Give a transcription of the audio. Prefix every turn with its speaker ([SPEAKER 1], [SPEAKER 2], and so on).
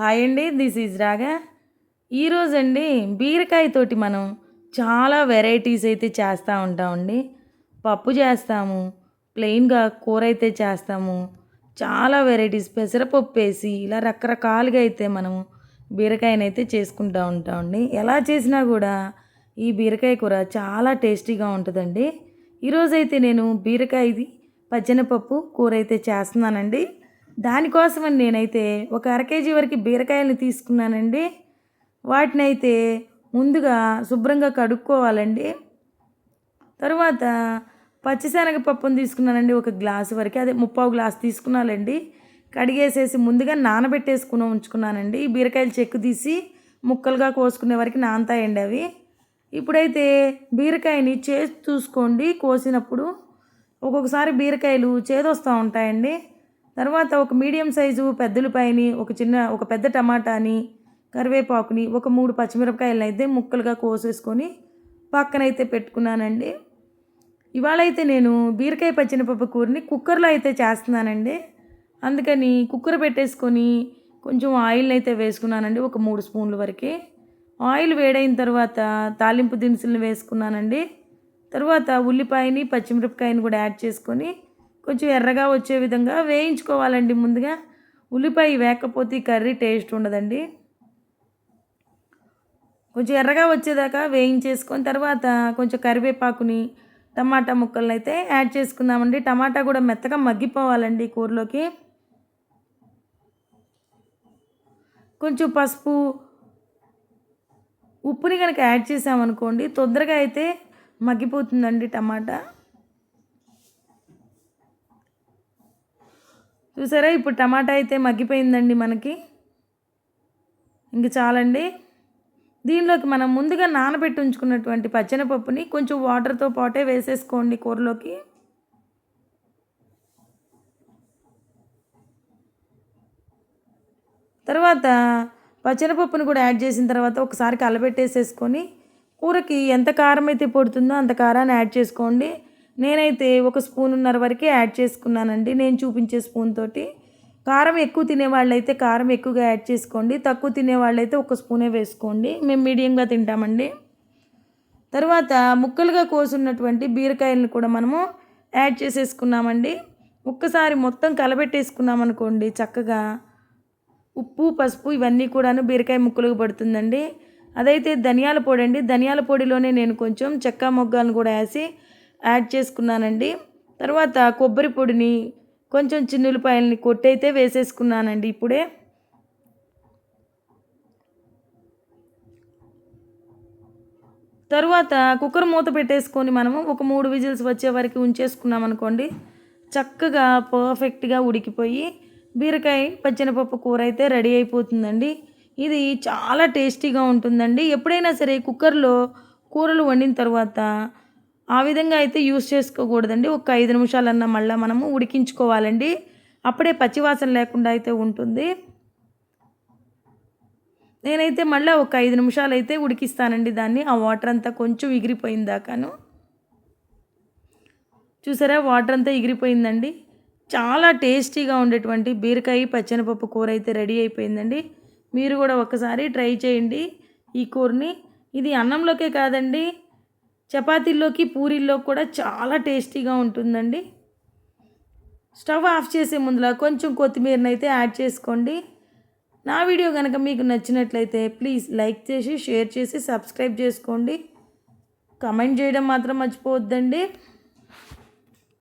[SPEAKER 1] Hi అండి this is రాగా. ఈరోజండి బీరకాయతోటి మనం చాలా వెరైటీస్ అయితే చేస్తూ ఉంటామండి. పప్పు చేస్తాము ప్లెయిన్గా కూర అయితే చేస్తాము. చాలా వెరైటీస్ పెసరపప్పు వేసి ఇలా రకరకాలుగా అయితే మనము బీరకాయనైతే చేసుకుంటూ ఉంటామండి. ఎలా చేసినా కూడా ఈ బీరకాయ కూర చాలా టేస్టీగా ఉంటుందండి. ఈరోజైతే నేను బీరకాయది పచ్చెనపప్పు కూర అయితే చేస్తున్నానండి. దానికోసమని నేనైతే ఒక అర కేజీ వరకు బీరకాయలను తీసుకున్నానండి. వాటిని అయితే ముందుగా శుభ్రంగా కడుక్కోవాలండి. తర్వాత పచ్చిశనగపప్పును తీసుకున్నానండి ఒక గ్లాసు వరకు. అదే ముప్పావు గ్లాస్ తీసుకున్నానండి. కడిగేసేసి ముందుగా నానబెట్టేసుకుని ఉంచుకున్నానండి. ఈ బీరకాయలు చెక్కు తీసి ముక్కలుగా కోసుకునే వరకు నానతాయండి అవి. ఇప్పుడైతే బీరకాయని చేసి చూసుకోండి. కోసినప్పుడు ఒక్కొక్కసారి బీరకాయలు చేదొస్తూ ఉంటాయండి. తర్వాత ఒక మీడియం సైజు పెద్దలపైని ఒక చిన్న ఒక పెద్ద టమాటాని కరివేపాకుని ఒక మూడు పచ్చిమిరపకాయలను అయితే ముక్కలుగా కోసేసుకొని పక్కనైతే పెట్టుకున్నానండి. ఇవాళ అయితే నేను బీరకాయ పచ్చినపప్పు కూరని కుక్కర్లో అయితే చేస్తున్నానండి. అందుకని కుక్కర్ పెట్టేసుకొని కొంచెం ఆయిల్ అయితే వేసుకున్నానండి ఒక మూడు స్పూన్ల వరకు. ఆయిల్ వేడైన తర్వాత తాలింపు దినుసులను వేసుకున్నానండి. తర్వాత ఉల్లిపాయని పచ్చిమిరపకాయని కూడా యాడ్ చేసుకొని కొంచెం ఎర్రగా వచ్చే విధంగా వేయించుకోవాలండి ముందుగా. ఉల్లిపాయ వేకపోతే కర్రీ టేస్ట్ ఉండదండి. కొంచెం ఎర్రగా వచ్చేదాకా వేయించేసుకొని తర్వాత కొంచెం కరివేపాకుని టమాటా ముక్కలను అయితే యాడ్ చేసుకుందామండి. టమాటా కూడా మెత్తగా మగ్గిపోవాలండి కూరలోకి. కొంచెం పసుపు ఉప్పుని కనుక యాడ్ చేసామనుకోండి తొందరగా అయితే మగ్గిపోతుందండి టమాటా. చూసారా? ఇప్పుడు టమాటా అయితే మగ్గిపోయిందండి మనకి. ఇంక చాలండి. దీనిలోకి మనం ముందుగా నానబెట్టి ఉంచుకున్నటువంటి పచ్చనపప్పుని కొంచెం వాటర్తో పాటే వేసేసుకోండి కూరలోకి. తర్వాత పచ్చెనపప్పుని కూడా యాడ్ చేసిన తర్వాత ఒకసారి కలబెట్టేసేసుకొని కూరకి ఎంత కారం అయితే పడుతుందో అంత కారాన్ని యాడ్ చేసుకోండి. నేనైతే ఒక స్పూనున్నర వరకే యాడ్ చేసుకున్నానండి. నేను చూపించే స్పూన్ తోటి. కారం ఎక్కువ తినేవాళ్ళైతే కారం ఎక్కువగా యాడ్ చేసుకోండి. తక్కువ తినేవాళ్ళైతే ఒక స్పూనే వేసుకోండి. మేము మీడియంగా తింటామండి. తర్వాత ముక్కలుగా కోసున్నటువంటి బీరకాయలను కూడా మనము యాడ్ చేసేసుకున్నామండి. ఒక్కసారి మొత్తం కలబెట్టేసుకున్నాం అనుకోండి చక్కగా ఉప్పు పసుపు ఇవన్నీ కూడాను బీరకాయ ముక్కలుగా పడుతుందండి. అదైతే ధనియాల పొడి అండి. ధనియాల పొడిలోనే నేను కొంచెం చెక్క మొగ్గాలను కూడా వేసి యాడ్ చేసుకున్నానండి. తర్వాత కొబ్బరి పొడిని కొంచెం చిన్నులపాయలని కొట్టయితే వేసేసుకున్నానండి ఇప్పుడే. తరువాత కుక్కర్ మూత పెట్టేసుకొని మనము ఒక మూడు విజిల్స్ వచ్చే వరకు ఉంచేసుకున్నాం అనుకోండి చక్కగా పర్ఫెక్ట్గా ఉడికిపోయి బీరకాయ పచ్చెనపప్పు కూర అయితే రెడీ అయిపోతుందండి. ఇది చాలా టేస్టీగా ఉంటుందండి. ఎప్పుడైనా సరే కుక్కర్లో కూరలు వండిన తర్వాత ఆ విధంగా అయితే యూస్ చేసుకోకూడదండి. ఒక ఐదు నిమిషాలన్నా మళ్ళీ మనము ఉడికించుకోవాలండి. అప్పుడే పచ్చివాసన లేకుండా అయితే ఉంటుంది. నేనైతే మళ్ళీ ఒక ఐదు నిమిషాలు అయితే ఉడికిస్తానండి దాన్ని. ఆ వాటర్ అంతా కొంచెం ఎగిరిపోయిన దాకాను. చూసారా? వాటర్ అంతా ఎగిరిపోయిందండి. చాలా టేస్టీగా ఉండేటువంటి బీరకాయ పచ్చనిపప్పు కూర అయితే రెడీ అయిపోయిందండి. మీరు కూడా ఒకసారి ట్రై చేయండి ఈ కూరని. ఇది అన్నంలోకే కాదండి చపాతీల్లోకి పూరీల్లో కూడా చాలా టేస్టీగా ఉంటుందండి. స్టవ్ ఆఫ్ చేసే ముందులా కొంచెం కొత్తిమీరని అయితే యాడ్ చేసుకోండి. నా వీడియో కనుక మీకు నచ్చినట్లయితే ప్లీజ్ లైక్ చేసి షేర్ చేసి సబ్స్క్రైబ్ చేసుకోండి. కమెంట్ చేయడం మాత్రం మర్చిపోవద్దండి.